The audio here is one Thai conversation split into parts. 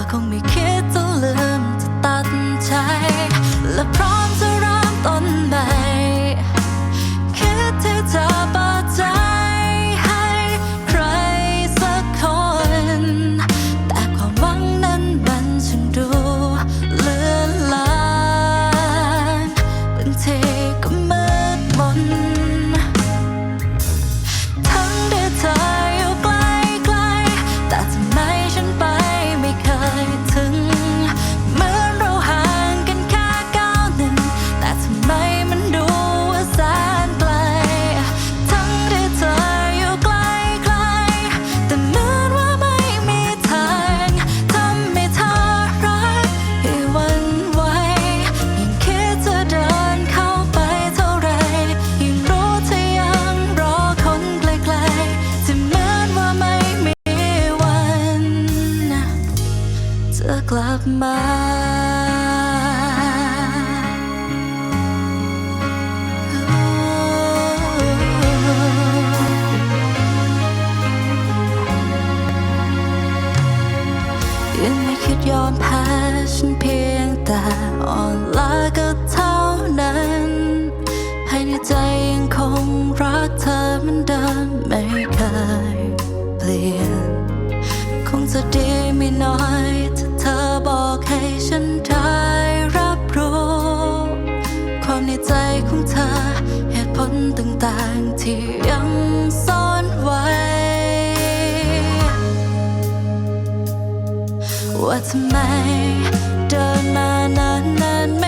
อคงไม่คิดจะลืมจะตัดใจ และพร้อมจะริ่มต้นใหม่คิดที่จะไป ดีไม่น้อยถ้าเธอบอกให้ฉันได้รับรู้ ความในใจของเธอเหตุผลต่างๆที่ยังซ่อนไว้ ว่าทำไมเดินมานานนานไม่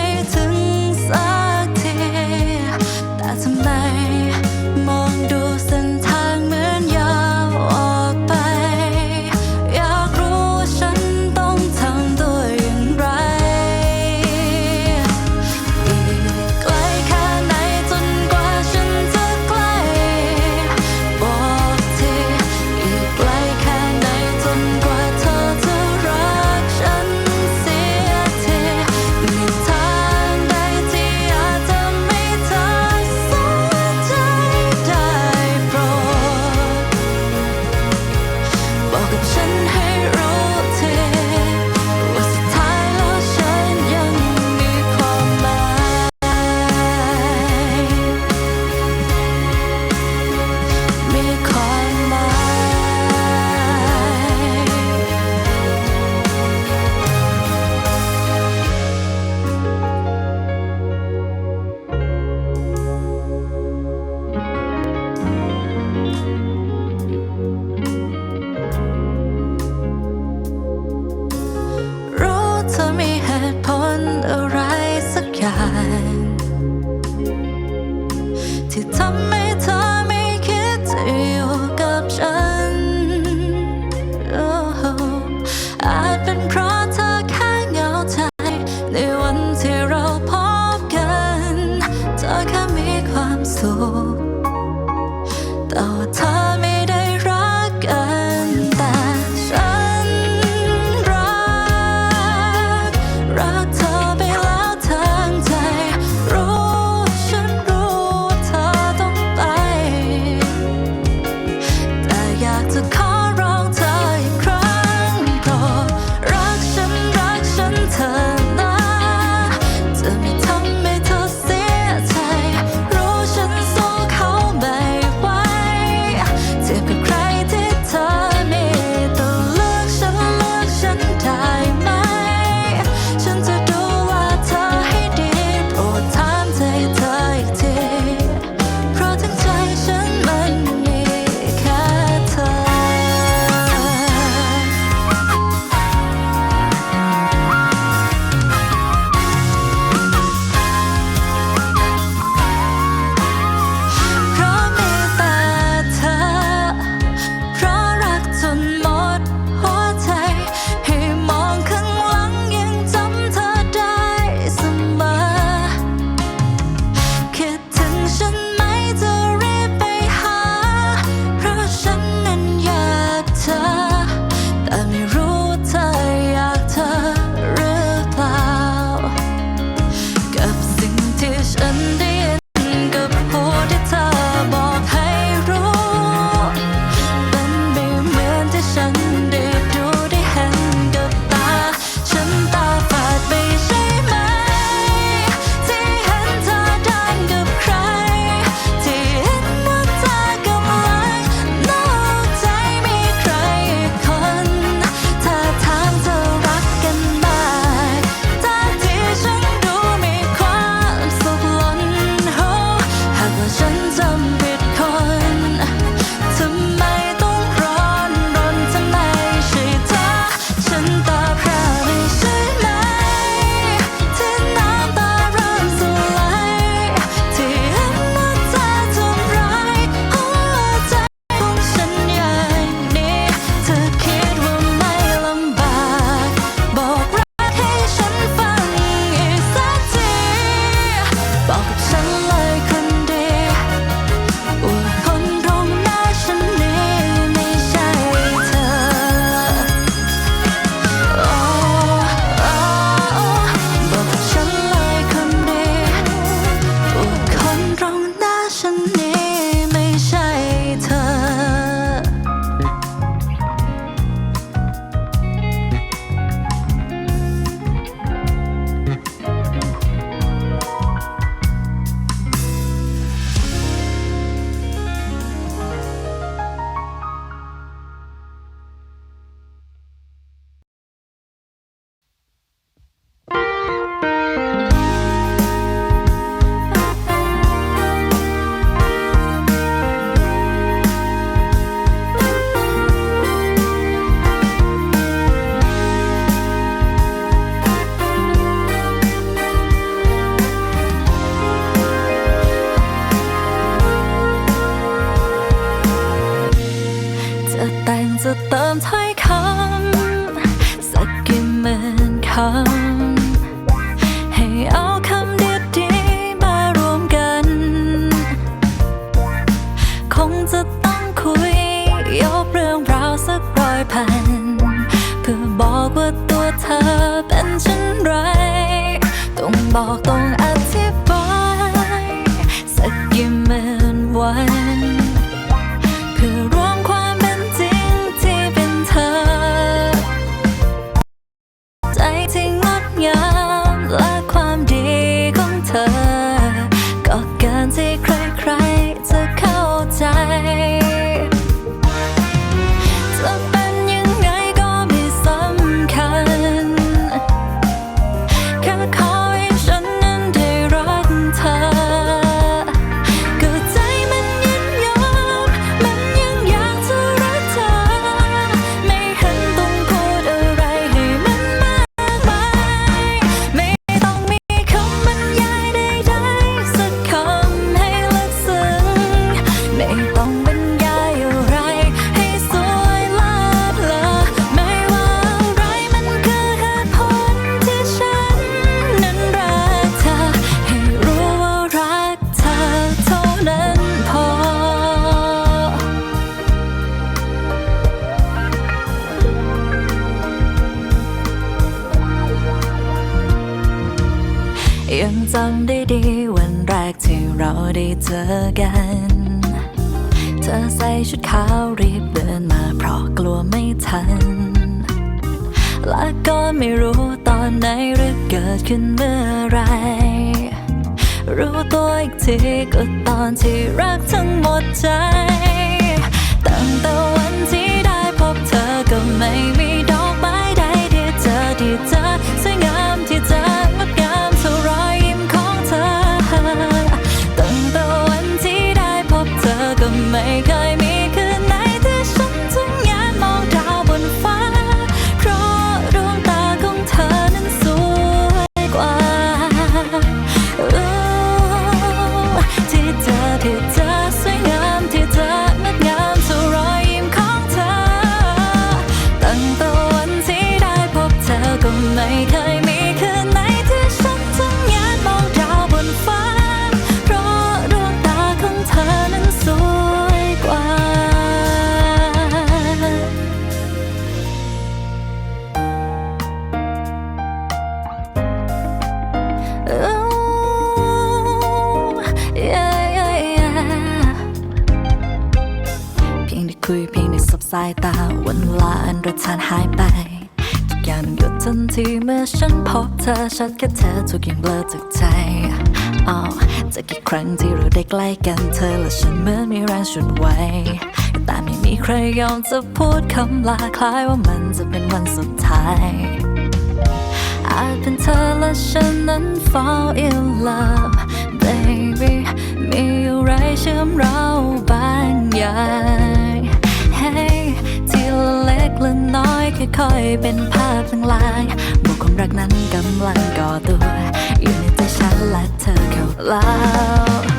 มถ้อยคำ สักกี่หมื่นคำ ให้เอาคำดีๆมารวมกัน คงจะต้องคุยยกเรื่องราวสักร้อยพัน เพื่อบอกว่าตัวเธอเป็นเช่นไร ต้องบอกต้องำได้ดีวันแรกที่เราได้เจอกัน เธอใส่ชุดขาวรีบเดินมาเพราะกลัวไม่ทัน และก็ไม่รู้ตอนไหนหรือเกิดขึ้นเมื่อไร รู้ตัวอีกทีก็ตอนที่รักทั้งหมดใจตั้งแต่ สายตาวันเวลาอันรชานหายไปทุกอย่างหยุดทันทีเมื่อฉันพบเธอชัดแค่เธอทุกอย่างเบลอจากใจอ้าวจะกี่ครั้งที่เราได้ใกล้กันเธอและฉันเหมือนมีแรงฉุดไว้แต่ไม่มีใครยอมจะพูดคำลาคล้ายว่ามันจะเป็นวันสุดท้ายอาจเป็นเธอและฉันนั้น fall in love baby มีอะไรเชื่อมเราบางอย่าง ละเล็กละน้อยค่อยๆเป็นภาพลางๆบวกความรักนั้นกำลังก่อตัว อยู่ในใจฉันและเธอเข้าแล้ว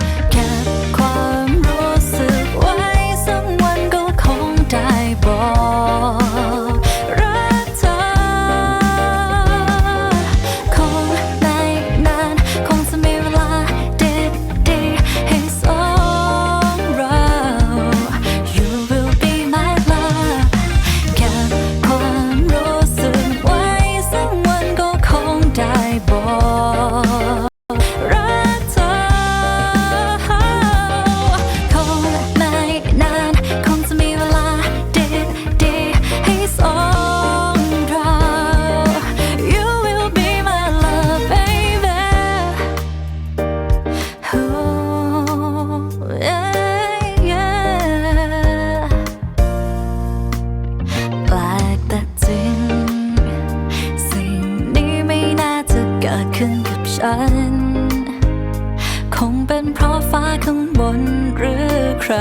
คงเป็นเพราะฟ้าข้างบนหรือใคร